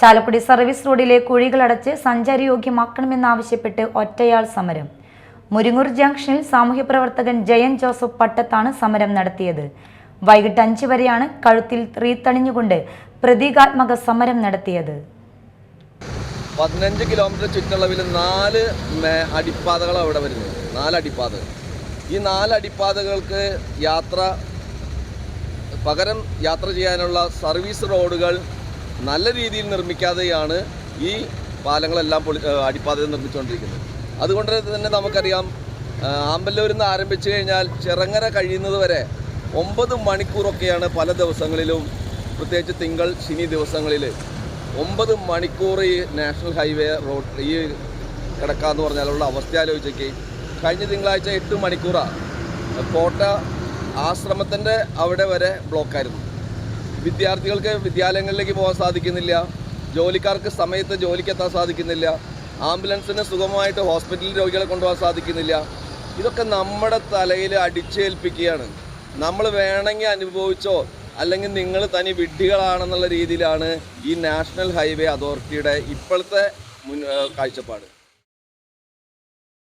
Chalakudy service റോഡിലെ കുഴികളടച്ച് സഞ്ചാരയോഗ്യമാക്കണമെന്നാവശ്യപ്പെട്ട് ഒറ്റയാൾ സമരം. മുരിങ്ങൂർ ജംഗ്ഷനിൽ സാമൂഹ്യപ്രവർത്തകൻ ജയൻ ജോസഫ് പട്ടത്താണ് സമരം നടത്തിയത്. വൈകിട്ട് അഞ്ച് വരെയാണ് കഴുത്തിൽ റീത്തണിഞ്ഞുകൊണ്ട് പ്രതീകാത്മക സമരം നടത്തിയത്. പതിനഞ്ച് കിലോമീറ്റർ ചുറ്റളവിൽ നാല് അടിപ്പാതകൾ അവിടെ വരുന്നു നാല് അടിപ്പാതകൾ. ഈ നാല് അടിപ്പാതകൾക്ക് യാത്ര പകരം യാത്ര ചെയ്യാനുള്ള സർവീസ് റോഡുകൾ നല്ല രീതിയിൽ നിർമ്മിക്കാതെയാണ് ഈ പാലങ്ങളെല്ലാം പൊളി അടിപ്പാതയിൽ നിർമ്മിച്ചുകൊണ്ടിരിക്കുന്നത്. അതുകൊണ്ട് തന്നെ നമുക്കറിയാം ആമ്പല്ലൂരിൽ നിന്ന് ആരംഭിച്ചു കഴിഞ്ഞാൽ ചിറങ്ങര കഴിയുന്നത് വരെ ഒമ്പത് മണിക്കൂറൊക്കെയാണ് പല ദിവസങ്ങളിലും പ്രത്യേകിച്ച് തിങ്കൾ ശനി ദിവസങ്ങളിൽ ഒമ്പത് മണിക്കൂർ ഈ നാഷണൽ ഹൈവേ റോഡ് ഈ കിടക്കാന്ന് പറഞ്ഞാലുള്ള അവസ്ഥ ആലോചിച്ചേക്ക് കഴിഞ്ഞ തിങ്കളാഴ്ച എട്ട് മണിക്കൂറാണ് കോട്ട ആശ്രമത്തിന്റെ അവിടെ വരെ ബ്ലോക്കായിരുന്നു. വിദ്യാർത്ഥികൾക്ക് വിദ്യാലയങ്ങളിലേക്ക് പോകാൻ സാധിക്കുന്നില്ല. ജോലിക്കാർക്ക് സമയത്ത് ജോലിക്കെത്താൻ സാധിക്കുന്നില്ല. ആംബുലൻസിന് സുഖമായിട്ട് ഹോസ്പിറ്റലിൽ രോഗികളെ കൊണ്ടുപോകാൻ സാധിക്കുന്നില്ല. ഇതൊക്കെ നമ്മുടെ തലയിൽ അടിച്ചേൽപ്പിക്കുകയാണ്. നമ്മൾ വേണമെങ്കിൽ അനുഭവിച്ചോ അല്ലെങ്കിൽ നിങ്ങൾ തനി വിഡ്ഢികളാണെന്നുള്ള രീതിയിലാണ് ഈ നാഷണൽ ഹൈവേ അതോറിറ്റിയുടെ ഇപ്പോഴത്തെ മുൻ കാഴ്ചപ്പാട്.